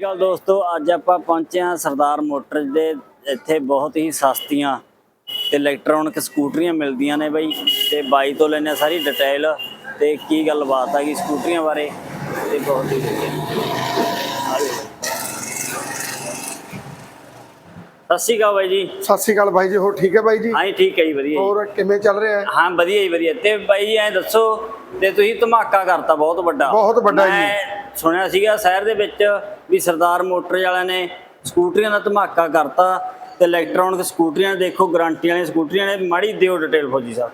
ਸਤਿ ਸ਼੍ਰੀ ਅਕਾਲ ਦੋਸਤੋ ਅੱਜ ਆਪਾਂ ਪਹੁੰਚੇ ਹਾਂ ਸਰਦਾਰ ਮੋਟਰਸ ਦੇ ਇੱਥੇ ਬਹੁਤ ਹੀ ਸਸਤੀਆਂ ਤੇ ਇਲੈਕਟ੍ਰੋਨਿਕ ਸਕੂਟਰੀਆਂ ਮਿਲਦੀਆਂ ਨੇ ਬਈ ਤੇ ਬਾਈ ਤੋਂ ਲੈਣੇ ਸਾਰੀ ਡਿਟੇਲ ਤੇ ਕੀ ਗੱਲਬਾਤ ਆ ਗਈ ਸਕੂਟਰੀਆਂ ਬਾਰੇ ਤੇ ਬਹੁਤ ਹੀ। ਸਤਿ ਸ਼੍ਰੀ ਅਕਾਲ ਬਾਈ ਜੀ। ਸਤਿ ਸ਼੍ਰੀ ਅਕਾਲ ਬਾਈ ਜੀ ਹੋਰ ਠੀਕ ਹੈ ਬਾਈ ਜੀ? ਹਾਂ ਜੀ ਠੀਕ ਹੈ ਜੀ ਵਧੀਆ ਜੀ। ਹੋਰ ਕਿਵੇਂ ਚੱਲ ਰਿਹਾ ਹੈ? ਹਾਂ ਵਧੀਆ ਜੀ ਵਧੀਆ। ਤੇ ਬਾਈ ਐਂ ਦੱਸੋ ਤੇ ਤੁਸੀਂ ਧਮਾਕਾ ਕਰਤਾ ਬਹੁਤ ਵੱਡਾ। ਬਹੁਤ ਵੱਡਾ ਜੀ। ਸੁਣਿਆ ਸੀਗਾ ਸ਼ਹਿਰ ਦੇ ਵਿੱਚ ਵੀ ਸਰਦਾਰ ਮੋਟਰ ਵਾਲਿਆਂ ਨੇ ਸਕੂਟਰੀਆਂ ਦਾ ਧਮਾਕਾ ਕਰਤਾ ਤੇ ਇਲੈਕਟ੍ਰੋਨਿਕ ਸਕੂਟਰੀਆਂ ਦੇਖੋ ਗਾਰੰਟੀ ਵਾਲੀਆਂ ਸਕੂਟਰੀਆਂ ਨੇ ਮਾੜੀ ਦਿਓ ਡਿਟੇਲ ਫੌਜੀ ਸਾਹਿਬ।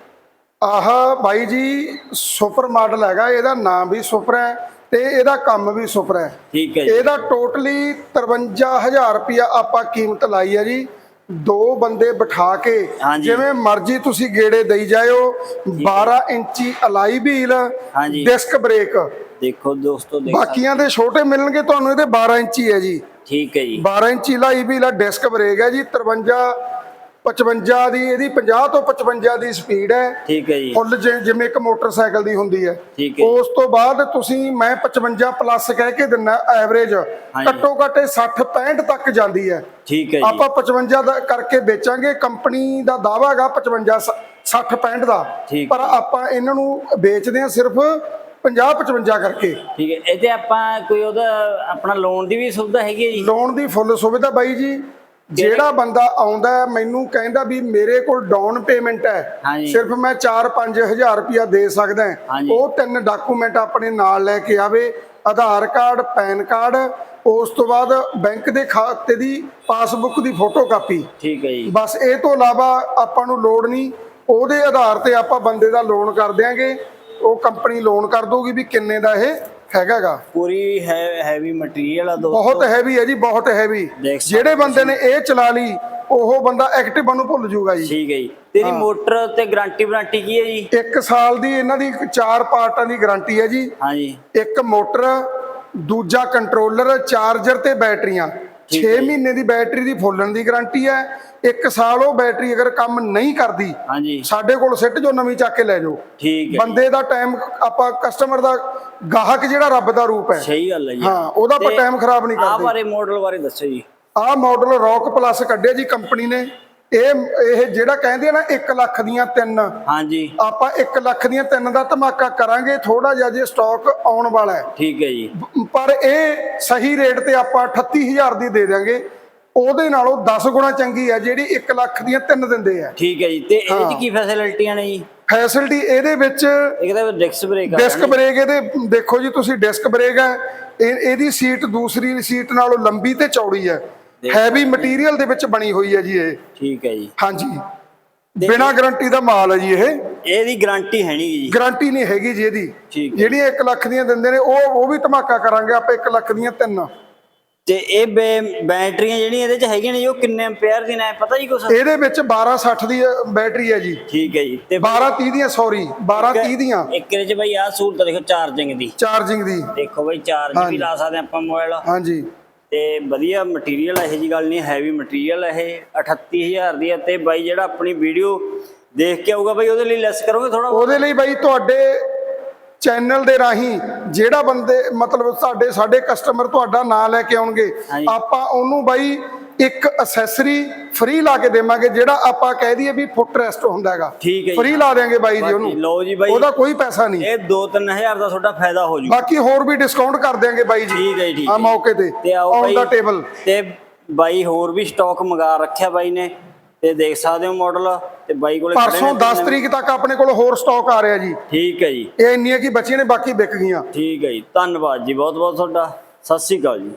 ਆਹ ਬਾਈ ਜੀ ਸੁਪਰ ਮਾਡਲ ਹੈਗਾ ਇਹਦਾ ਨਾਮ ਵੀ ਸੁਪਰ ਹੈ ਤੇ ਇਹਦਾ ਕੰਮ ਵੀ ਸੁਪਰ ਹੈ। ਠੀਕ ਹੈ ਜੀ। ਇਹਦਾ ਟੋਟਲੀ 53000 ਰੁਪਇਆ ਆਪਾਂ ਕੀਮਤ ਲਾਈ ਹੈ ਜੀ। ਦੋ ਬੰਦੇ ਬਿਠਾ ਕੇ। ਜਿਵੇਂ ਮਰਜ਼ੀ ਤੁਸੀਂ ਗੇੜੇ ਦੇਈ ਜਾਇਓ। 12 ਇੰਚੀ ਅਲਾਈ ਵੀਲ ਹਾਂਜੀ। Disc brake. ਦੇਖੋ ਦੋਸਤੋ ਦੇਖ ਬਾਕੀਆਂ ਦੇ ਛੋਟੇ ਮਿਲਣਗੇ ਤੁਹਾਨੂੰ ਇਹਦੇ 12 ਇੰਚੀ ਹੈ ਜੀ। ਠੀਕ ਹੈ ਜੀ। 12 ਇੰਚੀ ਲਾਈ ਵੀ ਲਾ ਡਿਸਕ ਬ੍ਰੇਕ ਹੈ ਜੀ 53 55 ਦੀ ਇਹਦੀ 50 ਤੋਂ 55 ਦੀ ਸਪੀਡ ਹੈ। ਠੀਕ ਹੈ ਜੀ। ਫੁੱਲ ਜਿਵੇਂ ਇੱਕ ਮੋਟਰਸਾਈਕਲ ਦੀ ਹੁੰਦੀ ਹੈ। ਠੀਕ ਹੈ ਉਸ ਤੋਂ ਬਾਅਦ ਤੁਸੀਂ ਮੈਂ 55 ਪਲੱਸ ਕਹਿ ਕੇ ਦਿੰਨਾ ਐਵਰੇਜ ਘੱਟੋ ਘੱਟ ਇਹ 60 65 ਤੱਕ ਜਾਂਦੀ ਹੈ। ਠੀਕ ਹੈ ਜੀ। ਆਪਾਂ 55 ਦਾ ਕਰਕੇ ਵੇਚਾਂਗੇ ਕੰਪਨੀ ਦਾ ਦਾਵਾ ਹੈਗਾ 55 60 65 ਦਾ। ਪਰ ਆਪਾਂ ਇਹਨਾਂ ਨੂੰ ਵੇਚਦੇ ਹਾਂ ਸਿਰਫ 50 55 ਕਰਕੇ। ਠੀਕ ਹੈ ਇਹਦੇ ਆਪਾਂ ਕੋਈ ਉਹਦਾ ਆਪਣਾ ਲੋਨ ਦੀ ਵੀ ਸੁਵਿਧਾ ਹੈਗੀ ਹੈ ਜੀ? ਲੋਨ ਦੀ ਫੁੱਲ ਸੁਵਿਧਾ ਬਾਈ ਜੀ ਜਿਹੜਾ ਬੰਦਾ ਆਉਂਦਾ ਮੈਨੂੰ ਕਹਿੰਦਾ ਵੀ ਮੇਰੇ ਕੋਲ ਡਾਊਨ ਪੇਮੈਂਟ ਹੈ। ਸਿਰਫ ਮੈਂ 4-5000 ਰੁਪਇਆ ਦੇ ਸਕਦਾ। ਉਹ ਤਿੰਨ ਡਾਕੂਮੈਂਟ ਆਪਣੇ ਨਾਲ ਲੈ ਕੇ ਆਵੇ ਆਧਾਰ ਕਾਰਡ ਪੈਨ ਕਾਰਡ ਉਸ ਤੋਂ ਬਾਅਦ ਬੈਂਕ ਦੇ ਖਾਤੇ ਦੀ ਪਾਸਬੁੱਕ ਦੀ ਫੋਟੋ ਕਾਪੀ ਠੀਕ ਹੈ ਜੀ। ਬਸ ਇਹ ਤੋਂ ਇਲਾਵਾ ਆਪਾਂ ਨੂੰ ਲੋੜ ਨਹੀਂ ਉਹਦੇ ਆਧਾਰ ਤੇ ਆਪਾਂ ਬੰਦੇ ਦਾ ਲੋਨ ਕਰ ਦਿਆਂਗੇ। ਉਹ ਕੰਪਨੀ ਲੋਨ ਕਰ ਦੂਗੀ ਵੀ ਕਿੰਨੇ ਦਾ ਇਹ ਹੈਗਾਗਾ। ਪੂਰੀ ਹੈ ਹੈਵੀ ਮਟੀਰੀਅਲ ਆ ਦੋਸਤੋ। ਬਹੁਤ ਹੈਵੀ ਹੈ ਜੀ ਬਹੁਤ ਹੈਵੀ ਦੇਖ ਸਕਦੇ ਜਿਹੜੇ ਬੰਦੇ ਨੇ ਇਹ ਚਲਾ ਲਈ ਉਹ ਬੰਦਾ ਐਕਟਿਵ ਨੂੰ ਭੁੱਲ ਜਾਊਗਾ ਜੀ। ਠੀਕ ਹੈ ਜੀ। ਤੇਰੀ ਮੋਟਰ ਤੇ ਗਾਰੰਟੀ ਵਾਰੰਟੀ ਕੀ ਹੈ ਜੀ? ਇੱਕ ਸਾਲ ਦੀ ਇਹਨਾਂ ਦੀ ਚਾਰ ਪਾਰਟਾਂ ਦੀ ਗਾਰੰਟੀ ਹੈ ਜੀ। ਹਾਂਜੀ ਇੱਕ ਮੋਟਰ ਦੂਜਾ ਕੰਟਰੋਲਰ ਚਾਰਜਰ ਤੇ ਬੈਟਰੀਆਂ। 6 ਮਹੀਨੇ ਦੀ ਬੈਟਰੀ ਦੀ ਫੁੱਲਣ ਦੀ ਗਾਰੰਟੀ ਹੈ। ਇੱਕ ਸਾਲ ਉਹ ਬੈਟਰੀ ਅਗਰ ਕੰਮ ਨਹੀਂ ਕਰਦੀ ਹਾਂਜੀ। ਸਾਡੇ ਕੋਲ ਸਿੱਟ ਜੋ ਨਵੀਂ ਚੱਕ ਕੇ ਲੈ ਜਾਓ। ਠੀਕ ਹੈ ਬੰਦੇ ਦਾ ਟਾਈਮ ਆਪਾਂ ਕਸਟਮਰ ਦਾ ਗਾਹਕ ਜਿਹੜਾ ਰੱਬ ਦਾ ਰੂਪ ਹੈ। ਸਹੀ ਗੱਲ ਹੈ ਜੀ। ਹਾਂ ਉਹਦਾ ਆਪਾਂ ਟਾਈਮ ਖਰਾਬ ਨਹੀਂ ਆਹ ਕਰਦੇ। ਬਾਰੇ ਮਾਡਲ ਬਾਰੇ ਦੱਸੋ ਜੀ। ਆਹ ਮਾਡਲ ਰੌਕ ਪਲੱਸ ਕੱਢਿਆ ਜੀ ਕੰਪਨੀ ਨੇ। ਇਹ ਇਹ ਜਿਹੜਾ ਕਹਿੰਦੇ ਨਾ 1 ਲੱਖ ਦੀਆਂ ਤਿੰਨ ਹਾਂਜੀ। ਆਪਾਂ 1 ਲੱਖ ਦੀਆਂ ਤਿੰਨ ਦਾ ਧਮਾਕਾ ਕਰਾਂਗੇ ਥੋੜਾ ਜਿਹਾ ਜੇ ਸਟਾਕ ਆਉਣ ਵਾਲਾ ਹੈ। ਠੀਕ ਹੈ ਜੀ। ਪਰ ਇਹ ਸਹੀ ਰੇਟ ਤੇ ਆਪਾਂ 38000 ਦੀ ਦੇ ਦਿਆਂਗੇ। ਉਹਦੇ ਨਾਲੋਂ 10 ਗੁਣਾ ਚੰਗੀ ਹੈ ਜਿਹੜੀ 1 ਲੱਖ ਦੀਆਂ ਤਿੰਨ ਦਿੰਦੇ ਆ। ਠੀਕ ਹੈ ਜੀ। ਤੇ ਇਹਦੇ ਚ ਕੀ ਫੈਸਿਲਿਟੀਆਂ ਨੇ ਜੀ? ਫੈਸਿਲਿਟੀ ਇਹਦੇ ਵਿੱਚ ਤਾਂ ਡਿਸਕ ਬ੍ਰੇਕ ਆ ਡਿਸਕ ਬ੍ਰੇਕ ਇਹਦੇ ਦੇਖੋ ਜੀ ਤੁਸੀਂ ਡਿਸਕ ਬ੍ਰੇਕ ਹੈ। ਇਹ- ਇਹਦੀ ਸੀਟ ਦੂਸਰੀ ਸੀਟ ਨਾਲੋਂ ਲੰਬੀ ਤੇ ਚੌੜੀ ਹੈ। ਹੈਵੀ ਮਟੀਰੀਅਲ ਦੇ ਵਿੱਚ ਬਣੀ ਹੋਈ ਹੈ ਜੀ ਇਹ। ਠੀਕ ਹੈ ਜੀ। ਹਾਂਜੀ। ਬਿਨਾ ਗਾਰੰਟੀ ਦਾ ਮਾਲ ਹੈ ਜੀ ਇਹ। ਇਹਦੀ ਗਾਰੰਟੀ ਹੈ ਨਹੀਂ ਜੀ। ਗਾਰੰਟੀ ਨਹੀਂ ਹੈਗੀ ਜੀ ਇਹਦੀ। ਜਿਹੜੀਆਂ 1 ਲੱਖ ਦੀਆਂ ਦਿੰਦੇ ਨੇ ਉਹ ਉਹ ਵੀ ਧਮਾਕਾ ਕਰਾਂਗੇ ਆਪਾਂ 1 ਲੱਖ ਦੀਆਂ ਤਿੰਨ। ਤੇ ਇਹ ਬੈਟਰੀਆਂ ਜਿਹੜੀਆਂ ਇਹਦੇ ਚ ਹੈਗੀਆਂ ਨੇ ਉਹ ਕਿੰਨੇ ਐਂਪੀਅਰ ਦੀਆਂ ਨੇ ਪਤਾ ਜੀ ਕੁਛ? ਇਹਦੇ ਵਿੱਚ 1260 ਦੀ ਬੈਟਰੀ ਹੈ ਜੀ। ਠੀਕ ਹੈ ਜੀ। ਤੇ 1230 ਦੀਆਂ ਸੌਰੀ 1230 ਦੀਆਂ। ਇੱਕ ਇਹਦੇ ਚ ਬਈ ਆਹ ਸਹੂਲਤ ਦੇਖੋ ਚਾਰਜਿੰਗ ਦੀ। ਚਾਰਜਿੰਗ ਦੀ। ਦੇਖੋ ਬਈ ਚਾਰਜ ਵੀ। ਲਾ ਸਕਦੇ ਆਪਾਂ ਮੋਬਾਈਲ ਹਾਂਜੀ। ਤੇ ਵਧੀਆ ਮਟੀਰੀਅਲ ਇਹੋ ਜੀ ਗੱਲ ਨਹੀਂ ਹੈਵੀ ਮਟੀਰੀਅਲ ਇਹ 38000 ਦੀ ਹੈ ਤੇ ਬਾਈ ਜਿਹੜਾ ਆਪਣੀ ਵੀਡੀਓ ਦੇਖ ਕੇ ਆਊਗਾ ਬਾਈ ਉਹਦੇ ਲਈ ਲੈਸ ਕਰੋਗੇ ਥੋੜਾ ਉਹਦੇ ਲਈ ਬਾਈ ਤੁਹਾਡੇ ਚੈਨਲ ਦੇ ਰਾਹੀਂ ਜਿਹੜਾ ਬੰਦੇ ਮਤਲਬ ਸਾਡੇ ਸਾਡੇ ਕਸਟਮਰ ਤੁਹਾਡਾ ਨਾਂ ਲੈ ਕੇ ਆਉਣਗੇ। ਆਪਾਂ ਉਹਨੂੰ ਬਾਈ ਇੱਕ ਅਸੈਸਰੀ ਫ੍ਰੀ ਲਾ ਕੇ ਦੇਵਾਂਗੇ ਜਿਹੜਾ ਆਪਾਂ ਕਹਿ ਦਈਏ ਵੀ ਫੁੱਟ ਰੈਸਟ ਹੁੰਦਾ ਹੈਗਾ। ਠੀਕ ਹੈ ਜੀ। ਫ੍ਰੀ ਲਾ ਦੇਾਂਗੇ ਬਾਈ ਜੀ ਉਹਨੂੰ। ਲਓ ਜੀ ਬਾਈ। ਉਹਦਾ ਕੋਈ ਪੈਸਾ ਨਹੀਂ। ਇਹ 2-3000 ਦਾ ਤੁਹਾਡਾ ਫਾਇਦਾ ਹੋ ਜੂ। ਬਾਕੀ ਹੋਰ ਵੀ ਡਿਸਕਾਊਂਟ ਕਰ ਦਿਆਂਗੇ ਬਾਈ ਜੀ। ਠੀਕ ਹੈ ਠੀਕ ਆ। ਮੌਕੇ ਤੇ। ਦਾ ਟੇਬਲ ਤੇ ਬਾਈ ਹੋਰ ਵੀ ਸਟਾਕ ਮੰਗਾ ਰੱਖਿਆ ਬਾਈ ਨੇ। ਤੇ ਦੇਖ ਸਕਦੇ ਹੋ ਮਾਡਲ ਤੇ ਬਾਈ ਕੋਲੇ ਪਰਸੋਂ ਨੇ 10 ਤਰੀਕ ਤੱਕ ਆਪਣੇ ਕੋਲ ਹੋਰ ਸਟਾਕ ਆ ਰਿਹਾ ਜੀ। ਠੀਕ ਹੈ ਜੀ। ਇਹ ਇੰਨੀਆਂ ਕੀ ਬਚੀਆਂ ਨੇ ਬਾਕੀ ਵਿਕ ਗਈਆਂ। ਠੀਕ ਹੈ ਜੀ। ਧੰਨਵਾਦ ਜੀ। ਬਹੁਤ ਬਹੁਤ ਤੁਹਾਡਾ। ਸਤਿ ਸ਼੍ਰੀ ਅਕਾਲ ਜੀ।